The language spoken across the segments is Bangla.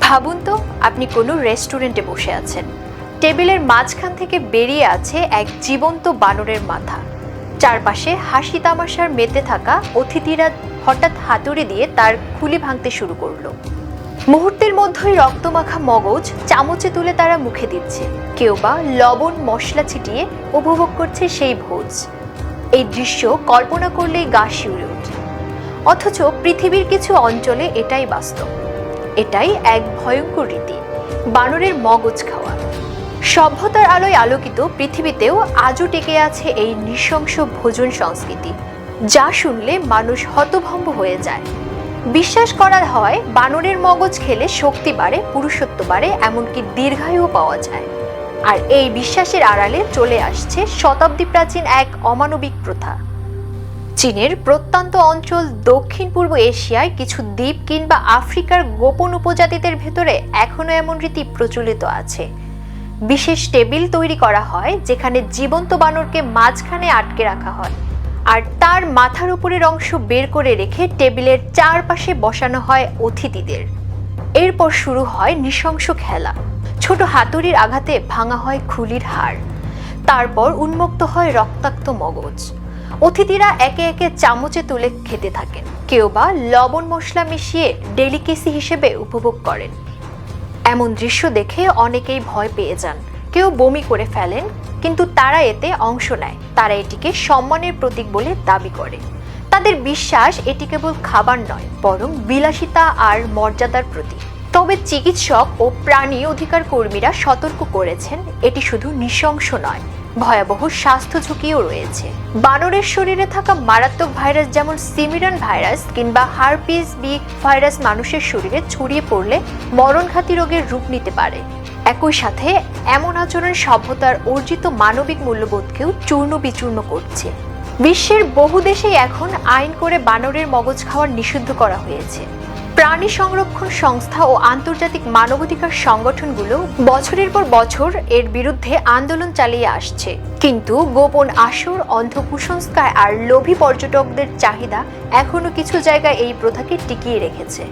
ভাবুন তো, আপনি কোনো রেস্টুরেন্টে বসে আছেন। টেবিলের মাঝখান থেকে বেরিয়ে আছে এক জীবন্ত বানরের মাথা। চারপাশে হাসি তামাশার মেতে থাকা অতিথিরা হঠাৎ হাতুড়ি দিয়ে তার খুলি ভাঙতে শুরু করল। মুহূর্তের মধ্যেই রক্তমাখা মগজ চামচে তুলে তারা মুখে দিচ্ছে। কেউ বা লবণ, মশলা ছিটিয়ে উপভোগ করছে সেই ভোজ। এই দৃশ্য কল্পনা করলেই গা শিউরে ওঠে। অথচ পৃথিবীর কিছু অঞ্চলে এটাই বাস্তব। এটাই এক ভয়ঙ্কর রীতি। বানরের মগজ খাওয়া। সভ্যতার আলোয় আলোকিত পৃথিবীতেও আজও টিকে আছে এই নৃশংস ভোজন সংস্কৃতি, যা শুনলে মানুষ হতভম্ব হয়ে যায়। বিশ্বাস করা হয়, বানরের মগজ খেলে শক্তি বাড়ে, পুরুষত্ব বাড়ে, এমনকি দীর্ঘায়ু পাওয়া যায়। আর এই বিশ্বাসের আড়ালে চলে আসছে শতাব্দী প্রাচীন এক অমানবিক প্রথা। চীনের প্রত্যন্ত অঞ্চল দক্ষিণ পূর্ব এশিয়ায় কিছু দ্বীপ কিংবা আফ্রিকার গোপন উপজাতিদের ভেতরে এখনও এমন রীতি প্রচলিত আছে। বিশেষ টেবিল তৈরি করা হয়, যেখানে জীবন্ত বানরকে মাঝখানে আটকে রাখা হয়। আর তার মাথার উপরের অংশ বের করে রেখে টেবিলের চারপাশে বসানো হয় অতিথিদের। এরপর শুরু হয় নৃশংস খেলা। ছোট হাতুড়ির আঘাতে ভাঙা হয় খুলির হাড়। তারপর উন্মুক্ত হয় রক্তাক্ত মগজ। অতিথিরা একে একে চামচে তুলে খেতে থাকেন। কেউ বা লবণ মশলা মিশিয়ে ডেলিকেসি হিসেবে উপভোগ করেন। এমন দৃশ্য দেখে অনেকেই ভয় পেয়ে যান। কেউ বমি করে ফেলেন, কিন্তু তারা এতে অংশ নেয়। তারা এটিকে সম্মানের প্রতীক বলে দাবি করে। তাদের বিশ্বাস এটি কেবল খাবার নয়, বরং বিলাসিতা আর মর্যাদার প্রতীক। তবে চিকিৎসক ও প্রাণী অধিকার কর্মীরা সতর্ক করেছেন, এটি শুধু নৃশংস নয় ভয়াবহ স্বাস্থ্য ঝুঁকিও রয়েছে। বানরের শরীরে থাকা মারাত্মক ভাইরাস যেমন সিমিরান ভাইরাস কিংবা হারপিস বি ভাইরাস মানুষের শরীরে ছড়িয়ে পড়লে মরণঘাতী রোগের রূপ নিতে পারে। একই সাথে এমন আচরণ সভ্যতার অর্জিত মানবিক মূল্যবোধকেও চূর্ণ বিচূর্ণ করছে। বিশ্বের বহু দেশেই এখন আইন করে বানরের মগজ খাওয়ার নিষিদ্ধ করা হয়েছে। প্রাণী সংরক্ষণ সংস্থা ও আন্তর্জাতিক মানবাধিকার সংগঠনগুলো বছরের পর বছর এর বিরুদ্ধে আন্দোলন চালিয়ে আসছে। কিন্তু গোপন আসর অন্ধ কুসংস্কার আর লোভী পর্যটকদের চাহিদা এখনও কিছু জায়গায় এই প্রথাকে টিকিয়ে রেখেছে।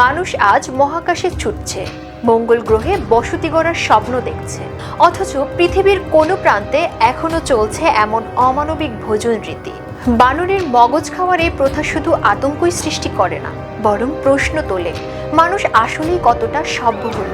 মানুষ আজ মহাকাশে ছুটছে। মঙ্গল গ্রহে বসতি গড়ার স্বপ্ন দেখছে। অথচ পৃথিবীর কোনো প্রান্তে এখনও চলছে এমন অমানবিক ভোজন রীতি। বানরের মগজ খাওয়ার এই প্রথা শুধু আতঙ্কই সৃষ্টি করে না, বরং প্রশ্ন তোলে, মানুষ আসলেই কতটা সভ্য হল?